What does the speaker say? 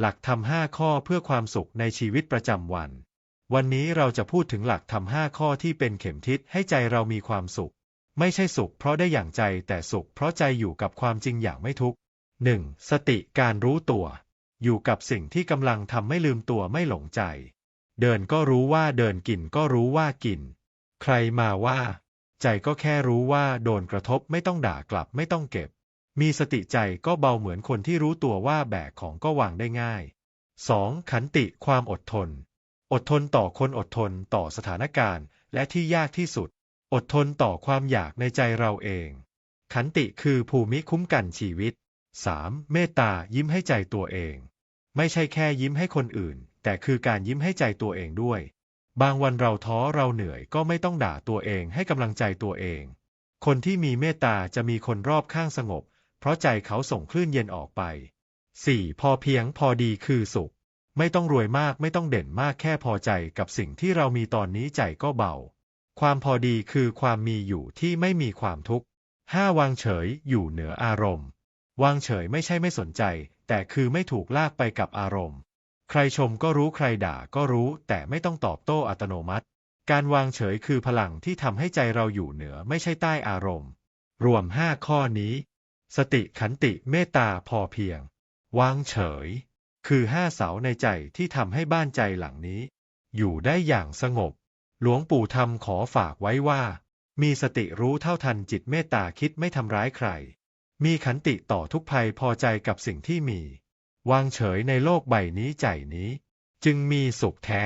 หลักธรรมห้าข้อเพื่อความสุขในชีวิตประจำวัน วันนี้เราจะพูดถึงหลักธรรมห้าข้อที่เป็นเข็มทิศให้ใจเรามีความสุข ไม่ใช่สุขเพราะได้อย่างใจแต่สุขเพราะใจอยู่กับความจริงอย่างไม่ทุกข์หนึ่งสติการรู้ตัว อยู่กับสิ่งที่กำลังทำไม่ลืมตัวไม่หลงใจ เดินก็รู้ว่าเดินกินก็รู้ว่ากิน ใครมาว่า ใจก็แค่รู้ว่าโดนกระทบไม่ต้องด่ากลับไม่ต้องเก็บ มีสติใจก็เบาเหมือนคนที่รู้ตัวว่าแบกของก็วางได้ง่าย 2. ขันติความอดทน อดทนต่อคนอดทนต่อสถานการณ์ และที่ยากที่สุด อดทนต่อความอยากในใจเราเอง ขันติคือภูมิคุ้มกันชีวิต 3. เมตตายิ้มให้ใจตัวเอง ไม่ใช่แค่ยิ้มให้คนอื่น แต่คือการยิ้มให้ใจตัวเองด้วย บางวันเราท้อเราเหนื่อยก็ไม่ต้องด่าตัวเองให้กำลังใจตัวเอง คนที่มีเมตตาจะมีคนรอบข้างสงบ ราะใจเขาส่งคลื่นเย็นออกไป 4. พอเพียงพอดีคือสุข ไม่ต้องรวยมากไม่ต้องเด่นมากแค่พอใจกับสิ่งที่เรามีตอนนี้ใจก็เบา ความพอดีคือความมีอยู่ที่ไม่มีความทุกข์ 5. วางเฉยอยู่เหนืออารมณ์ วางเฉยไม่ใช่ไม่สนใจ แต่คือไม่ถูกลากไปกับอารมณ์ ใครชมก็รู้ใครด่าก็รู้ แต่ไม่ต้องตอบโต้อัตโนมัติ การวางเฉยคือพลังที่ทำให้ใจเราอยู่เหนือไม่ใช่ใต้อารมณ์ รวม 5 ข้อนี้ สติขันติเมตตาพอเพียง วางเฉย คือห้าเสาในใจที่ทำให้บ้านใจหลังนี้ อยู่ได้อย่างสงบ หลวงปู่ทำขอฝากไว้ว่า มีสติรู้เท่าทันจิตเมตตาคิดไม่ทำร้ายใคร มีขันติต่อทุกภัยพอใจกับสิ่งที่มี วางเฉยในโลกใบนี้ใจนี้ จึงมีสุขแท้